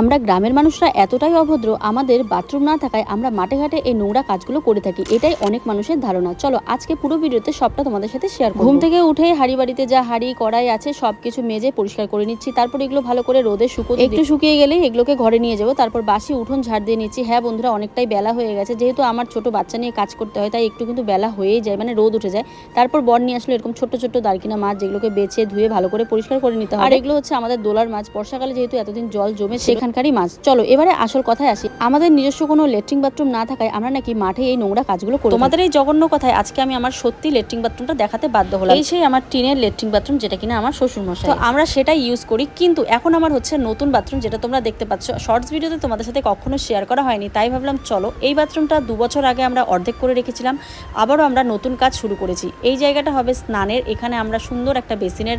আমরা গ্রামের মানুষরা এতটাই অভদ্র আমাদের বাথরুম না থাকায় আমরা মাঠে ঘাটে এই নোংরা কাজগুলো করে থাকি এটাই অনেক মানুষের ধারণা। চলো আজকে পুরো ভিডিওতে সবটা তোমাদের সাথে শেয়ার ঘুম থেকে উঠে হাড়ি বাড়িতে যা হাড়ি কড়াই আছে সবকিছু মেজে পরিষ্কার করে নিচ্ছি। তারপর এগুলো ভালো করে রোদে শুকো একটু শুকিয়ে গেলে এগুলোকে ঘরে নিয়ে যাব। তারপর বাসি উঠোন ঝাড় দিয়ে নিচ্ছি। হ্যাঁ বন্ধুরা অনেকটাই বেলা হয়ে গেছে। যেহেতু আমার ছোট বাচ্চা নিয়ে কাজ করতে হয় তাই একটু কিন্তু বেলা হয়েই যায় মানে রোদ উঠে যায়। তারপর বর নিয়ে আসলে এরকম ছোট ছোট দারকিনা মাছ যেগুলোকে বেছে ধুয়ে ভালো করে পরিষ্কার করে নিতে হয় আর এগুলো হচ্ছে আমাদের দোলার মাছ। বর্ষাকালে যেহেতু এতদিন জল জমে সেখানকারই মাছ। চলো এবারে আসল কথায় আসি। আমাদের নিজস্ব কোনো লেট্রিন বাথরুম না থাকায় আমরা নাকি মাঠে এই নোংরা কাজগুলো করি। তোমাদের এই জঘন্য কথায় আজকে আমি আমার সত্যি লেট্রিন বাথরুমটা দেখাতে বাধ্য হলাম। এই সেই আমার টিনের লেট্রিন বাথরুম যেটা কিনা আমার শ্বশুর মশাই তো আমরা সেটাই ইউজ করি কিন্তু এখন আমার হচ্ছে নতুন বাথরুম যেটা তোমরা দেখতে পাচ্ছ। শর্টস ভিডিওতে তোমাদের সাথে কখনো শেয়ার করা হয়নি তাই ভাবলাম চলো এই বাথরুমটা দু বছর আগে আমরা অর্ধেক করে রেখেছিলাম আবারও আমরা নতুন কাজ শুরু করেছি। এই জায়গাটা হবে স্নানের এখানে আমরা সুন্দর একটা বেসিনের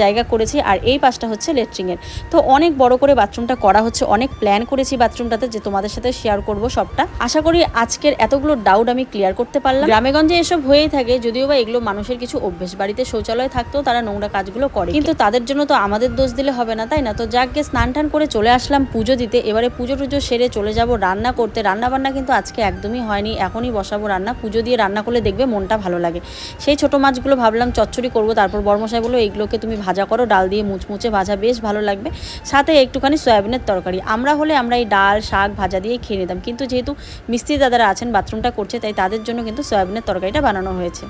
জায়গা করেছি আর এই পাশটা হচ্ছে লেট্রিনের। তো অনেক বড় করে বাথরুমটা করা হচ্ছে অনেক প্ল্যান করেছি বাথরুমটাতে যে তোমাদের সাথে শেয়ার করব সবটা। আশা করি আজকের এতগুলো ডাউট আমি ক্লিয়ার করতে পারলাম। গ্রামেগঞ্জে এসব হয়েই থাকে যদিও বা এগুলো মানুষের কিছু অভ্যেস বাড়িতে শৌচালয় থাকতেও তারা নোংরা কাজগুলো করে। কিন্তু তাদের জন্য তো আমাদের দোষ দিলে হবে না তাই না? তো যাকে স্নান টান করে চলে আসলাম পুজো দিতে। এবারে পুজো টুজো সেরে চলে যাব রান্না করতে। রান্না বান্না কিন্তু আজকে একদমই হয়নি এখনই বসাবো রান্না। পুজো দিয়ে রান্না করলে দেখবে মনটা ভালো লাগে। সেই ছোট মাছগুলো ভাবলাম চচ্চড়ি করব তারপর বর্মশাই বলল এইগুলোকে তুমি ভাজা করো ডাল দিয়ে মুচমুচে ভাজা বেশ ভালো লাগবে। সাথে একটুখানি সয়াবিনের তরকারি। আমরা হলে আমরা এই ডাল, শাক ভাজা দিয়ে খেয়ে নিতাম। কিন্তু যেহেতু মিস্ত্রি দাদারা আছেন, বাথরুমটা করছে, তাই তাদের জন্য কিন্তু সয়াবিনের তরকারিটা বানানো হয়েছে।